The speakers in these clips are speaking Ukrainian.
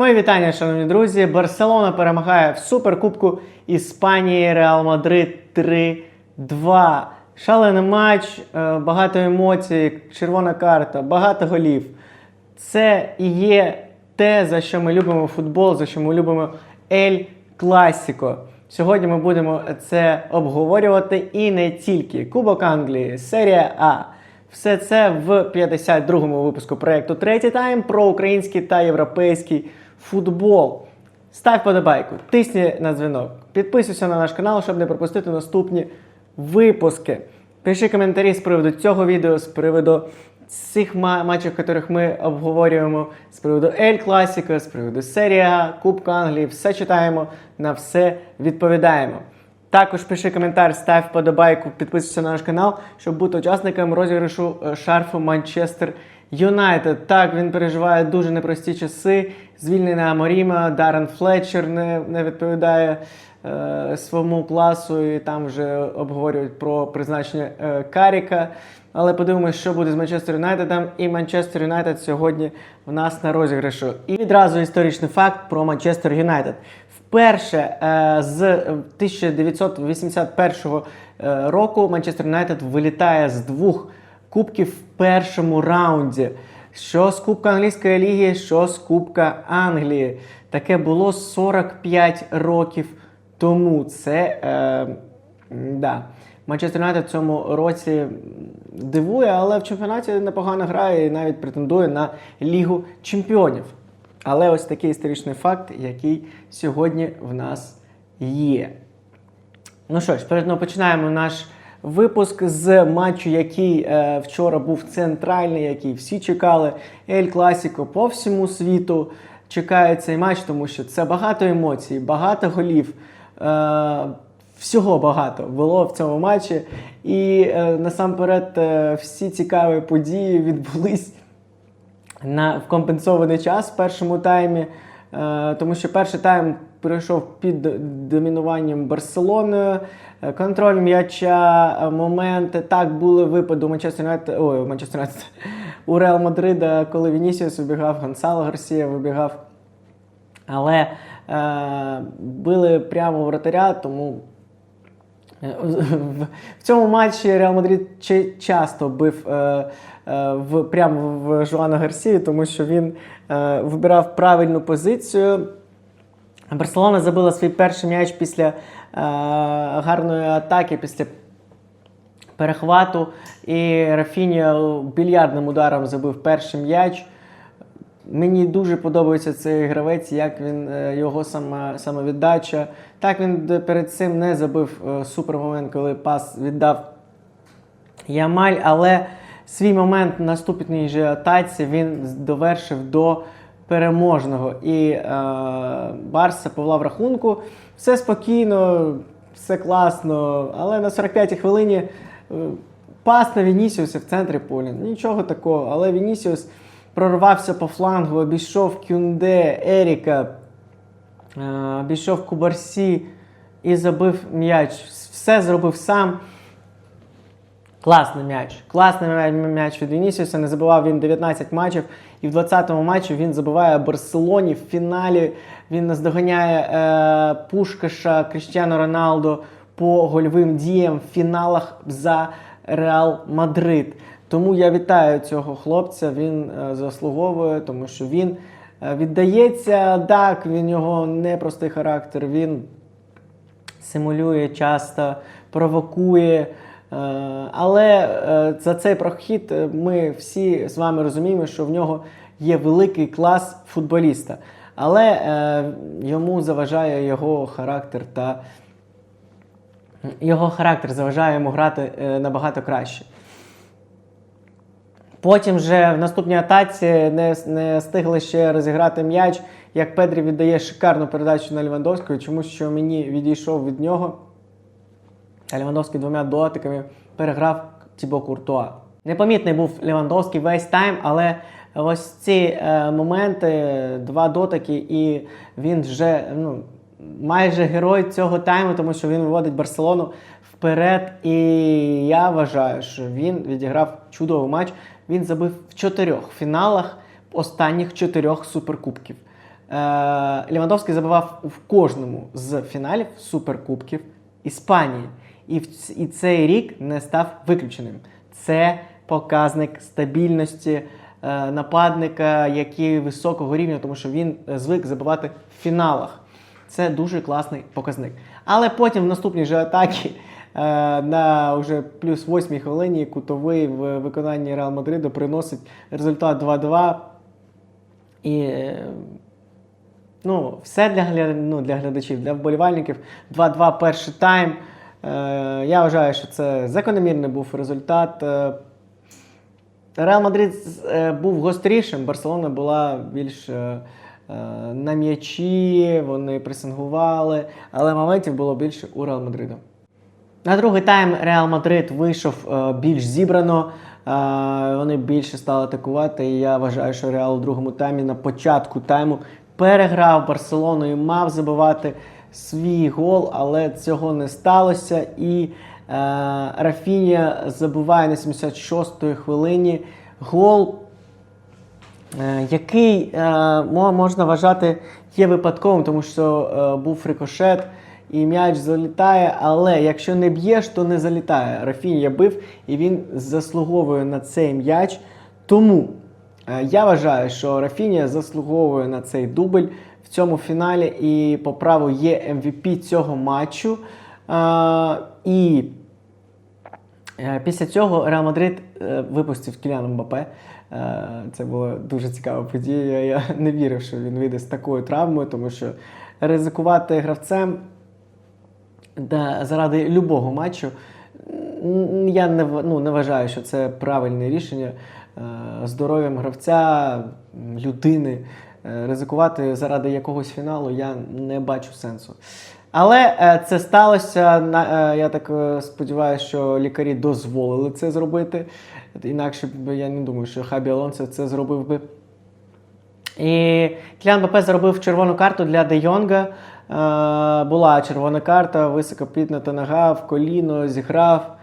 Мої вітання, шановні друзі. Барселона перемагає в суперкубку Іспанії Реал Мадрид 3-2. Шалений матч, е, багато емоцій, червона карта, багато голів. Це і є те, за що ми любимо футбол, за що ми любимо Ель Класіко. Сьогодні ми будемо це обговорювати і не тільки Кубок Англії, серія А. Все це в 52-му випуску проєкту Третій тайм про український та європейський футбол. Став подобайку, тисни на дзвінок, підписуйся на наш канал, щоб не пропустити наступні випуски. Пиши коментарі з приводу цього відео, з приводу цих матчів, яких ми обговорюємо, з приводу Ель Класіко, з приводу серія, Кубка Англії. Все читаємо, на все відповідаємо. Також пиши коментар, став вподобайку, підписуйся на наш канал, щоб бути учасником розіграшу е, шарфу Манчестер Юнайтед. Так, він переживає дуже непрості часи. Звільнена Моріма, Даррен Флетчер не, не відповідає е, своєму класу, і там вже обговорюють про призначення е, Каріка. Але подивимось, що буде з Манчестер Юнайтедом. І Манчестер Юнайтед сьогодні в нас на розіграшу. І відразу історичний факт про Манчестер Юнайтед. Вперше е, з 1981 е, року Манчестер Юнайтед вилітає з двох кубків в першому раунді. Що з Кубка Англійської ліги, що з Кубка Англії. Таке було 45 років тому. Це е, да. Манчестер Юнайтед в цьому році дивує, але в чемпіонаті непогано грає і навіть претендує на Лігу чемпіонів. Але ось такий історичний факт, який сьогодні в нас є. Ну що ж, перед починаємо наш випуск з матчу, який е, вчора був центральний, який всі чекали. Ель Класіко по всьому світу чекає цей матч, тому що це багато емоцій, багато голів. Е, всього багато було в цьому матчі. І е, насамперед е, всі цікаві події відбулись на в компенсований час в першому таймі, тому що перший тайм пройшов під домінуванням Барселоною. Е, Контроль м'яча, е, моменти. Так були випади у Манчестер Юнайтед, ой, Манчестер у Реал Мадрида, коли Вінісіус вибігав, Гонсало Гарсія вибігав. Але е, били прямо вратаря, тому в- в цьому матчі Реал Мадрид часто бив е, е, в, прямо в Жуана Гарсію, тому що він е, вибирав правильну позицію. Барселона забила свій перший м'яч після е, гарної атаки, після перехвату. І Рафінія більярдним ударом забив перший м'яч. Мені дуже подобається цей гравець, як він е, його сама, самовіддача. Так він перед цим не забив е, супермомент, коли пас віддав Ямаль, але свій момент на наступній же атаці він довершив до переможного. І е, Барса повела в рахунку. Все спокійно, все класно, але на 45-й хвилині е, пас на Вінісіуса в центрі поля. Нічого такого, але Вінісіус прорвався по флангу, обійшов Кюнде, Еріка, е, обійшов Кубарсі і забив м'яч. Все зробив сам. Класний м'яч. Класний м'яч від Вінісіуса. Не забивав він 19 матчів. І в 20-му матчі він забиває Барселоні. В фіналі він наздоганяє е, Пушкаша Кріштіану Роналду по гольовим діям в фіналах за Реал Мадрид. Тому я вітаю цього хлопця. Він е, заслуговує, тому що він е, віддається. Так, він його непростий характер. Він симулює часто, провокує. Е, Але за цей прохід ми всі з вами розуміємо, що в нього є великий клас футболіста. Але йому заважає його характер та його характер заважає йому грати набагато краще. Потім вже в наступній атаці не, не встигли ще розіграти м'яч, як Педрі віддає шикарну передачу на Лівандовського, чому що мені відійшов від нього. А Лівандовський двома дотиками переграв Тібо Куртуа. Непомітний був Лівандовський весь тайм, але ось ці е, моменти, два дотики, і він вже ну, майже герой цього тайму, тому що він виводить Барселону вперед. І я вважаю, що він відіграв чудовий матч. Він забив в чотирьох фіналах останніх чотирьох суперкубків. Лівандовський забивав в кожному з фіналів суперкубків Іспанії. І, і цей рік не став виключеним. Це показник стабільності е, нападника, який високого рівня, тому що він е, звик забивати в фіналах. Це дуже класний показник. Але потім в наступній же атакі е, на вже плюс 8 хвилині кутовий в виконанні Реал Мадриду приносить результат 2-2. І е, ну, все для, ну, для глядачів, для вболівальників. 2-2 перший тайм. Е, я вважаю, що це закономірний був результат. Е, Реал Мадрид е, був гострішим, Барселона була більш е, е, на м'ячі, вони пресингували, але моментів було більше у Реал Мадриду. На другий тайм Реал Мадрид вийшов е, більш зібрано. е, вони більше стали атакувати. І я вважаю, що Реал у другому таймі на початку тайму переграв Барселону і мав забивати свій гол, але цього не сталося. І е, Рафінія забиває на 76-ї хвилині гол який можна вважати є випадковим, тому що був рикошет і м'яч залітає, але якщо не б'єш, то не залітає. Рафінія бив і він заслуговує на цей м'яч. Тому е, я вважаю, що Рафінія заслуговує на цей дубль в цьому фіналі і по праву є MVP цього матчу. Е, і Е, Після цього Реал Мадрид випустив Кіляна Мбапе. Це була дуже цікава подія. Я не вірив, що він вийде з такою травмою, тому що ризикувати гравцем да, заради любого матчу. Я не, ну, не вважаю, що це правильне рішення. Е, Здоров'ям гравця, людини. е, Ризикувати заради якогось фіналу я не бачу сенсу. Але е, це сталося. Я так сподіваюся, що лікарі дозволили це зробити. Інакше я не думаю, що Хабі Алонсо це зробив би. І Кілян Бапе заробив червону карту для Де Йонга. Е, була червона карта, високо підната нога, в коліно зіграв.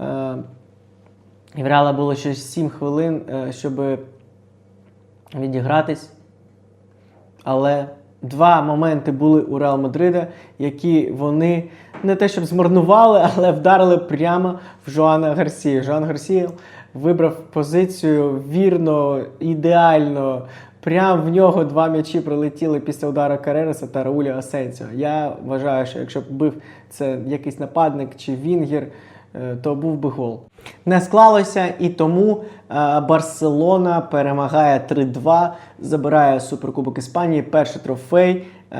Е, і в Реала було ще 7 хвилин, е, щоб відігратись. Але два моменти були у Реал Мадрида, які вони не те, щоб змарнували, але вдарили прямо в Жоана Гарсію. Жоан Гарсія вибрав позицію вірно, ідеально. Прямо в нього два м'ячі прилетіли після удара Каререса та Рауля Асенсіо. Я вважаю, що якщо б бив це якийсь нападник чи Вінгер, е, то був би гол. Не склалося, і тому е, Барселона перемагає 3-2, забирає Суперкубок Іспанії, перший трофей е,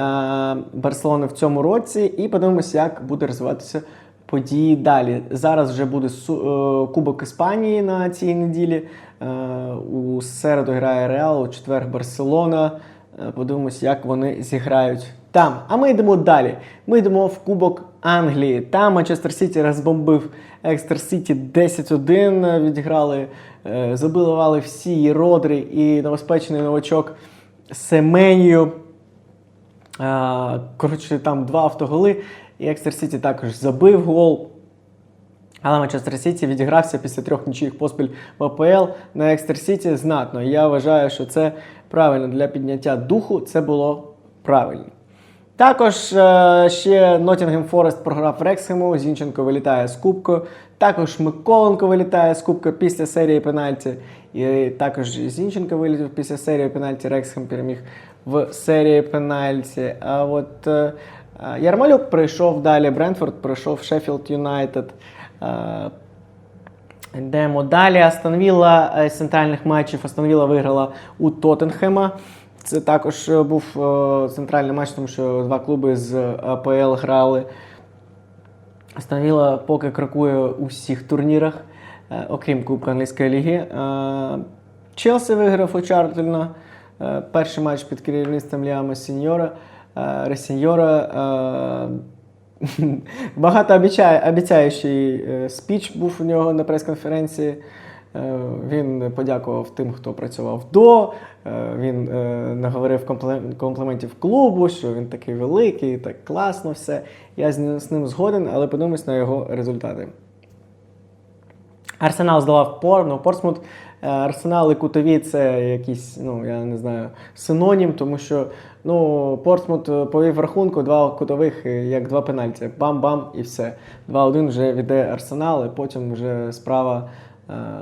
Барселони в цьому році. І подивимося, як буде розвиватися події далі. Зараз вже буде е, Кубок Іспанії на цій неділі. Е, У середу грає Реал, у четвер Барселона. Е, Подивимось, як вони зіграють там. А ми йдемо далі. Ми йдемо в Кубок Англії. Там Манчестер Сіті розбомбив Екстер Сіті 10-1. Відіграли, забивали всі Родрі і новоспечений новачок Семенію. Коротше, там два автоголи. І Екстер Сіті також забив гол. Але Манчестер Сіті відігрався після трьох нічиїх поспіль в АПЛ на Екстер Сіті знатно. Я вважаю, що це правильно для підняття духу. Це було правильно. Також е, ще Ноттінгем Форест програв Рексхему, Зінченко вилітає з кубкою. Також Миколенко вилітає з кубка після серії пенальті. І також Зінченко вилітів після серії пенальті. Рексхем переміг в серії пенальті. А от е, Ярмолюк прийшов далі. Брентфорд пройшов Шеффілд Юнайтед. Е, Йдемо далі. Астон Вілла е, з центральних матчів. Астон Вілла виграла у Тоттенхема. Це також був центральний матч, тому що два клуби з АПЛ грали. Астон Вілла поки крокує у всіх турнірах, окрім Кубка англійської ліги. Челсі виграв у Чарльтона. Перший матч під керівництвом Ліама Сіньора. Е, е, Багато обіцяючий е, спіч був у нього на прес-конференції. Він подякував тим, хто працював до. Він наговорив компліментів клубу, що він такий великий, так класно все. Я з ним, згоден, але подивимось на його результати. Арсенал здолав Пор, ну, Портсмут. Е, Арсенал і кутові це якийсь, ну я не знаю, синонім, тому що ну, Портсмут е, повів рахунку два кутових, е, як два пенальті. Бам-бам і все. 2-1 вже віде Арсенал, і потім вже справа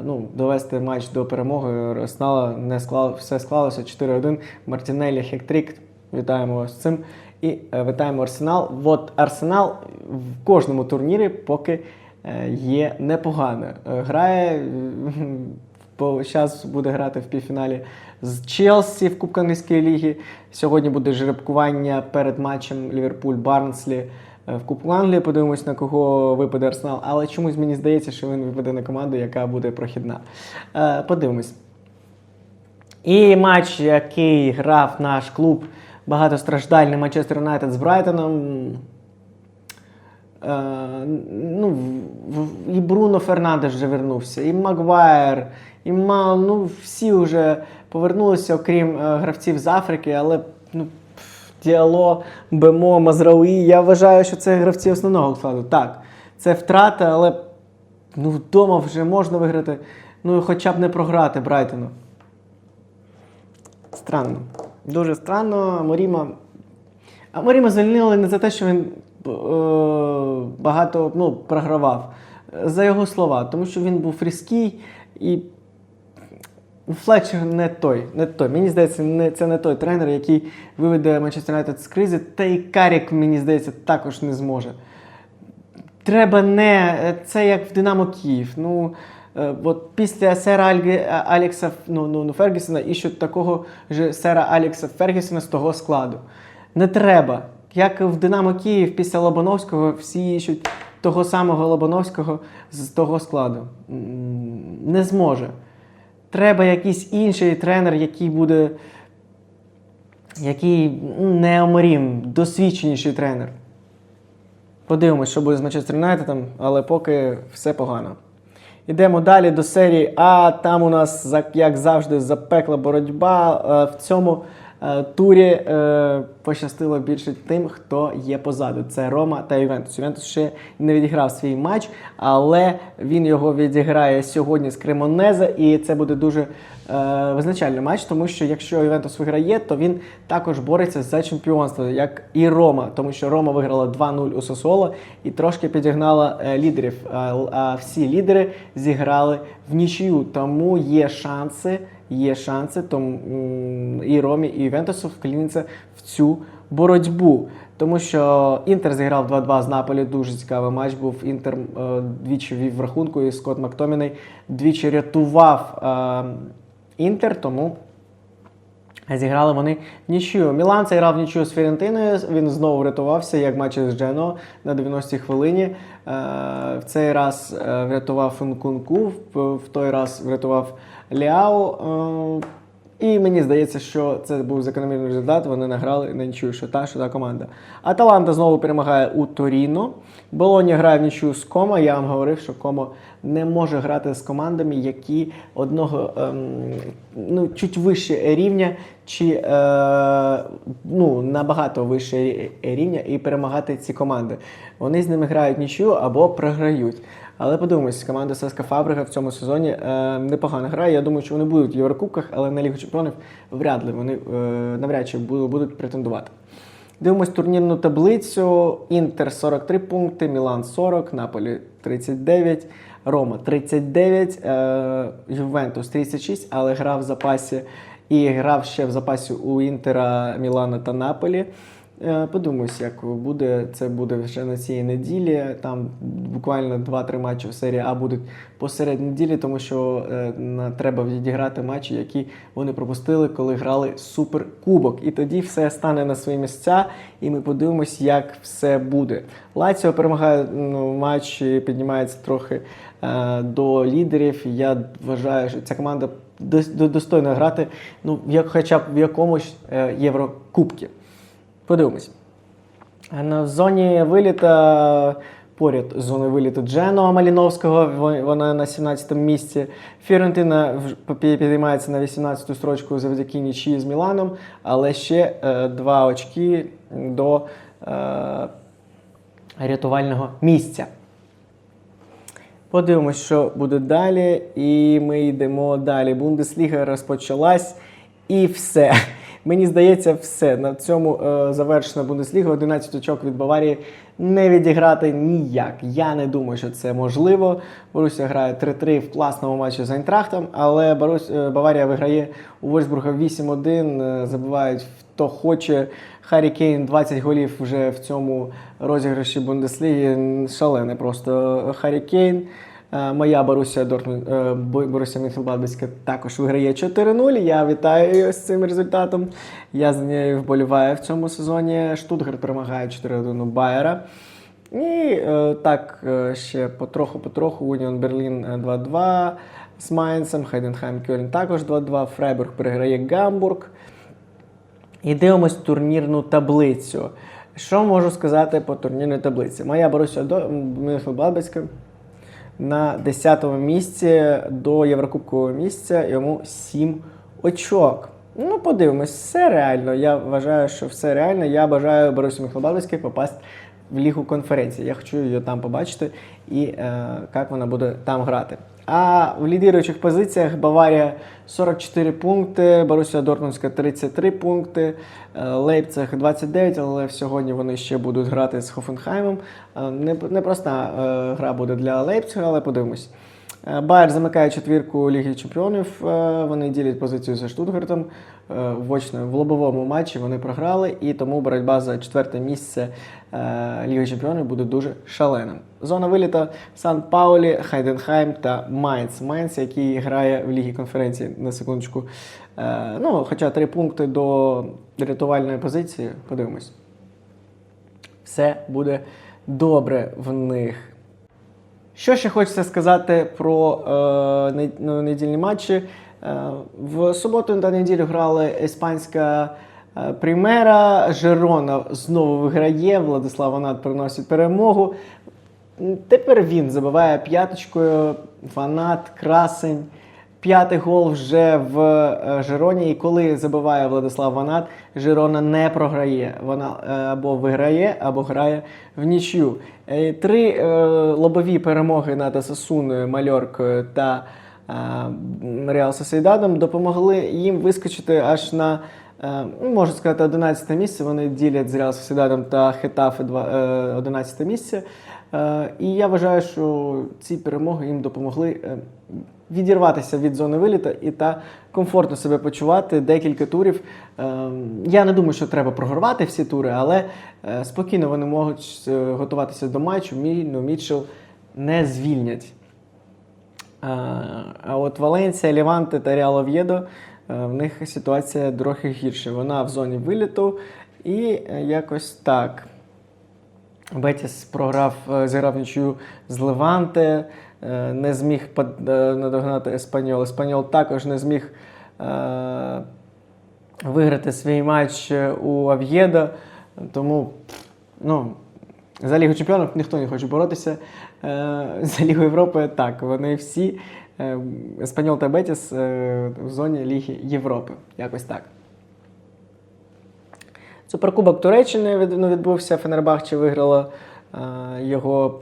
ну, довести матч до перемоги. Арсенала не склав, все склалося 4-1. Мартінелі хектрік. Вітаємо вас з цим. І вітаємо Арсенал. От Арсенал в кожному турнірі поки є непогано. Грає, зараз буде грати в півфіналі з Челсі в Кубку англійської ліги. Сьогодні буде жеребкування перед матчем Ліверпуль-Барнслі е, в Кубку Англії. Подивимось, на кого випаде Арсенал. Але чомусь мені здається, що він випаде на команду, яка буде прохідна. Е, Подивимось. І матч, який грав наш клуб багатостраждальний Манчестер Юнайтед з Брайтоном. Е, ну, і Бруно Фернандеш вже вернувся, і Магуайр, і Ма, ну, всі вже повернулися, окрім е, гравців з Африки, але ну, Діало, Бемо, Мазрауї. Я вважаю, що це гравці основного складу. Так, це втрата, але ну, вдома вже можна виграти, ну хоча б не програти Брайтону. Странно. Дуже странно. Моріма. А Моріма звільнили не за те, що він е, багато ну, програвав. За його слова, тому що він був різкий і Флетчер не той. Не той. Мені здається, не, це не той тренер, який виведе Манчестер Юнайтед з кризи. Та і Карік, мені здається, також не зможе. Треба не. Це як в Динамо Київ. Ну, е, от після сера Алекса ну, ну, ну, Фергюсона і ще такого ж сера Алекса Фергюсона з того складу. Не треба. Як в Динамо Київ після Лобановського всі іщуть того самого Лобановського з того складу. Не зможе. Треба якийсь інший тренер, який буде. Який ну, не Оморім, досвідченіший тренер. Подивимось, що буде з Манчестер Юнайтедом, але поки все погано. Йдемо далі до серії А. Там у нас, як завжди, запекла боротьба. Е, В цьому турі е, пощастило більше тим, хто є позаду. Це Рома та Ювентус. Ювентус ще не відіграв свій матч, але він його відіграє сьогодні з Кремонезе, і це буде дуже е, визначальний матч, тому що якщо Ювентус виграє, то він також бореться за чемпіонство, як і Рома, тому що Рома виграла 2-0 у Сосоло і трошки підігнала е, лідерів. А всі лідери зіграли в нічию, тому є шанси. Є шанси тому, і Ромі, і Ювентусу вкліниться в цю боротьбу. Тому що Інтер зіграв 2-2 з Наполі. Дуже цікавий матч був. Інтер е, двічі вів в рахунку, і Скотт Мактоміней двічі рятував е, Інтер, тому зіграли вони нічию. Мілан це грав нічию з Фірентиною. Він знову врятувався, як матч з Джено на 90-й хвилині. Е, в цей раз е, врятував Функунку, в, в той раз врятував Ліау. І мені здається, що це був закономірний результат. Вони награли на нічию, що та, що та команда. Аталанта знову перемагає у Торіно. Болоня грає в нічию з Кома. Я вам говорив, що Комо не може грати з командами, які одного ем, ну, чуть вище рівня, чи е, ну, набагато вище рівня, і перемагати ці команди. Вони з ними грають нічию або програють. Але подивимось, команда ССК Фабрика в цьому сезоні е, непогано грає. Я думаю, що вони будуть в Єврокубках, але на Лігу Чемпіонів вряд ли вони е, навряд чи будуть претендувати. Дивимось турнірну таблицю. Інтер 43 пункти, Мілан 40, Наполі 39, Рома 39, е, Ювентус 36, але грав в запасі і грав ще в запасі у Інтера, Мілана та Наполі. Е, Подивимось, як буде. Це буде вже на цій неділі. Там буквально 2-3 матчі в серії А будуть посеред неділі, тому що е, треба відіграти матчі, які вони пропустили, коли грали суперкубок. І тоді все стане на свої місця, і ми подивимось, як все буде. Лаціо перемагає ну, матч, піднімається трохи е, до лідерів. Я вважаю, що ця команда дос- до- достойно грати, ну, як, хоча б в якомусь е, Єврокубці. Подивимось. В зоні виліта поряд з зоною виліту Джено Маліновського. Вона на 17-му місці. Фіорентина підіймається на 18-ту строчку завдяки нічії з Міланом, але ще е, два очки до е, рятувального місця. Подивимось, що буде далі. І ми йдемо далі. Бундесліга розпочалась і все. Мені здається, все. На цьому е, завершена Бундесліга. 11 очок від Баварії не відіграти ніяк. Я не думаю, що це можливо. Боруся грає 3-3 в класному матчі з Айнтрахтом, але Борусь, е, Баварія виграє у Вольсбурга 8-1. е, Забивають хто хоче. Харі Кейн 20 голів вже в цьому розіграші Бундесліги. Шалене просто Харі Кейн. Е, Моя Боруся Дортмунд, е, Бо- Боруся Мюнхенбладбецька також виграє 4-0. Я вітаю її з цим результатом. Я за нею вболіваю в цьому сезоні. Штутгарт перемагає 4-1 у Байера. І е, так ще потроху-потроху Уніон Берлін е, 2-2 з Майнцем, Хайденхайм Кьольн також 2-2, Фрайбург переграє Гамбург. І дивимось турнірну таблицю. Що можу сказати по турнірній таблиці? Моя Боруся Мюнхенбладбецька на 10-му місці до Єврокубкового місця йому 7 очок. Ну, подивимось, все реально. Я вважаю, що все реально. Я бажаю Борису Михайловській попасти в лігу конференції. Я хочу її там побачити і е, як вона буде там грати. А в лідируючих позиціях Баварія 44 пункти, Борусія Дортмундська 33 пункти, е, Лейпциг 29, але сьогодні вони ще будуть грати з Хофенхаймом. Е, непроста е, гра буде для Лейпцига, але подивимось. Е, Байер замикає четвірку Ліги Чемпіонів. е, Вони ділять позицію за Штутгартом. Е, В очно в лобовому матчі вони програли, і тому боротьба за четверте місце Ліги Чемпіонів буде дуже шаленим. Зона виліта Сан Паулі, Хайденхайм та Майнц. Майнц, який грає в Лігі конференції на секундочку. Ну, хоча три пункти до рятувальної позиції. Подивимось. Все буде добре в них. Що ще хочеться сказати про е, ну, недільні матчі? Е, в суботу та неділю грали іспанська е, Примера. Жерона знову виграє. Владислав Ванат приносить перемогу. Тепер він забиває п'яточкою. Ванат, красень. П'ятий гол вже в е, Жероні. І коли забиває Владислав Ванат, Жерона не програє. Вона е, або виграє, або грає в нічю. Е, Три лобові перемоги над Асасуною, Мальоркою та е, Реал Сосейдадом допомогли їм вискочити аж на. е, ну, сказати, 11 місце. Вони ділять з Реал Сосейдадом та Хетафе два- е, 11 місце. Е, І я вважаю, що ці перемоги їм допомогли е, відірватися від зони виліта і та комфортно себе почувати декілька турів. Е, Я не думаю, що треба програвати всі тури, але спокійно вони можуть готуватися до матчу. Мільну Мітчел не звільнять. А, от Валенсія, Ліванте та Реал Ов'єдо, в них ситуація трохи гірша. Вона в зоні виліту і якось так. Бетіс програв, е, зіграв нічию з Леванте, е, не зміг е, надогнати Еспаньол. Еспаньол також не зміг виграти свій матч у Ав'єдо. Тому ну, за Лігу Чемпіонів ніхто не хоче боротися. За Лігу Європи так, вони всі Еспаньол та Бетіс в зоні Ліги Європи. Якось так. Суперкубок Туреччини ну, відбувся. Фенербахче виграла е, його.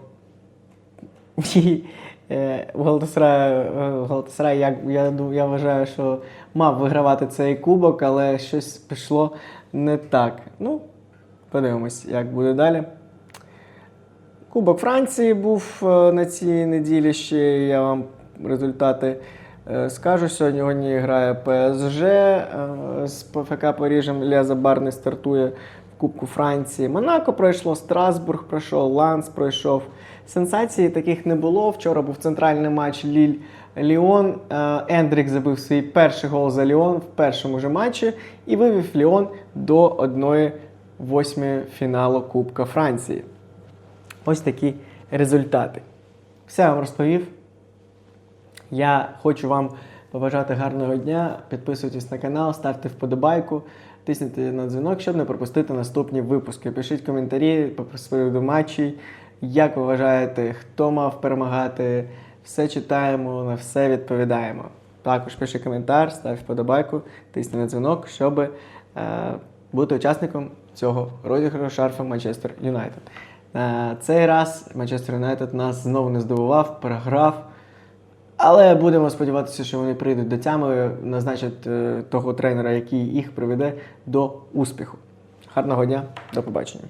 І, е, Галатасарай, е, я, я, я вважаю, що мав вигравати цей кубок, але щось пішло не так. Ну, подивимось, як буде далі. Кубок Франції був на цій неділі ще. Я вам результати скажу. Сьогодні грає ПСЖ е, з ПФК Парижем. Ляза Бар не стартує в Кубку Франції. Монако пройшло, Страсбург пройшов, Ланс пройшов. Сенсацій таких не було. Вчора був центральний матч Ліль. Ліон Е, Ендрік забив свій перший гол за Ліон в першому ж матчі і вивів Ліон до 1-8 фіналу Кубка Франції. Ось такі результати. Все я вам розповів. Я хочу вам побажати гарного дня. Підписуйтесь на канал, ставте вподобайку, тисніть на дзвінок, щоб не пропустити наступні випуски. Пишіть коментарі по з приводу матчів. Як ви вважаєте, хто мав перемагати? Все читаємо, на все відповідаємо. Також пиши коментар, став вподобайку, тисни на дзвінок, щоб е, бути учасником цього розіграшу шарфа Манчестер Юнайтед. Е, Цей раз Манчестер Юнайтед нас знову не здивував, програв. Але будемо сподіватися, що вони прийдуть до тями, назначать е, того тренера, який їх приведе до успіху. Гарного дня, до побачення.